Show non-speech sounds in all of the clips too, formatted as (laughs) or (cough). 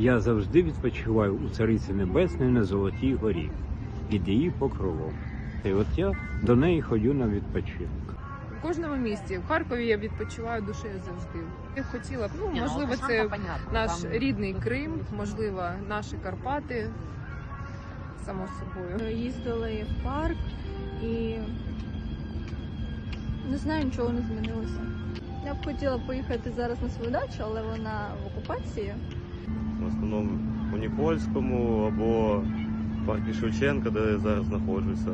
Я завжди відпочиваю у Цариці Небесної на Золотій горі під її покровом. І от я до неї ходю на відпочинок. В кожному місті в Харкові я відпочиваю душею завжди. Я хотіла б, ну можливо, це наш рідний Крим, можливо, наші Карпати. Само собою. Їздили в парк і не знаю, нічого не змінилося. Я б хотіла поїхати зараз на свою дачу, але вона в окупації. В основному у Нікольському або в парку Шевченка, де я зараз знаходжуся.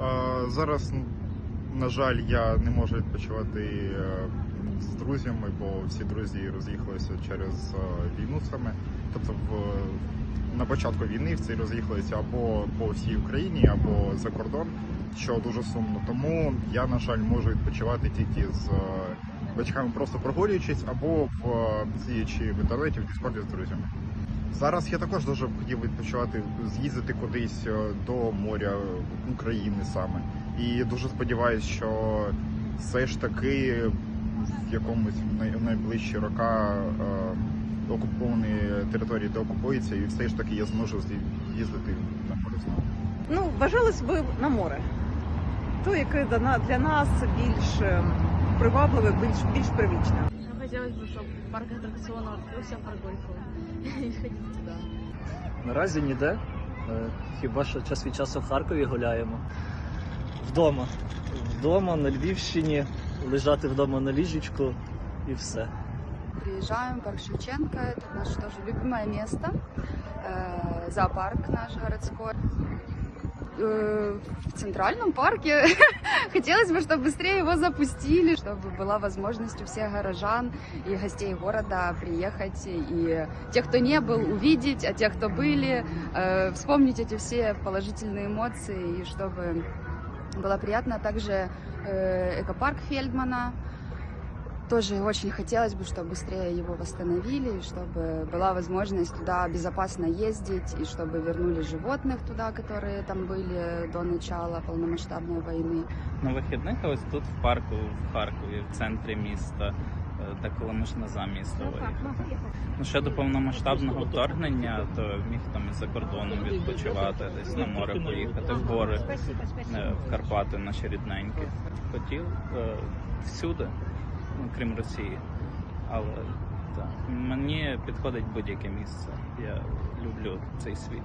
А, Зараз, на жаль, я не можу відпочивати е, з друзями, бо всі друзі роз'їхалися через е, війну саме. Тобто в, на початку війни всі роз'їхалися або по всій Україні, або за кордон, що дуже сумно. Тому я, на жаль, можу відпочивати тільки з е, батьками, просто прогулюючись, або в е, сидячи в інтернеті в Діскорді з друзями. Зараз я також дуже хотів відпочивати, з'їздити кудись е, до моря України саме. І дуже сподіваюся, що все ж таки в якомусь най- найближчі роки е, окуповані території деокупуються, і все ж таки я зможу з'ї- їздити на море знову. Ну, бажалось би на море. То, яке для нас більш е, привабливе, більш, більш привічне. Хотілося б, щоб парк атракціонів відкрився парк гольфу. І (laughs) ходити туди. Наразі ніде. Е, Хіба що час від часу в Харкові гуляємо. Вдома. Вдома на Львівщині, лежати вдома на ліжечку і все. Приезжаем в парк Шевченко, это наше тоже любимое место, Э, зоопарк наш городской Э, В центральном парке (laughs) хотелось бы, чтобы быстрее его запустили, чтобы была возможность у всех горожан и гостей города приехать и тех, кто не был, увидеть, а тех, кто были, э, вспомнить эти все положительные эмоции и чтобы было приятно. Также э, экопарк Фельдмана, тоже очень хотелось бы, чтобы быстрее его восстановили, и чтобы была возможность туда безопасно ездить, и чтобы вернули животных туда, которые там были до начала полномасштабной войны. на вихідних ось тут в парку в Харкові, в центрі міста, е, деколи можна за місто виїхати. Ну щодо повномасштабного вторгнення, то міг там і за кордоном відпочивати, десь на море поїхати, в гори, е, в Карпати наші рідненькі. Хотів е, всюди, ну, крім Росії. Але так, мені підходить будь-яке місце. Я люблю цей світ.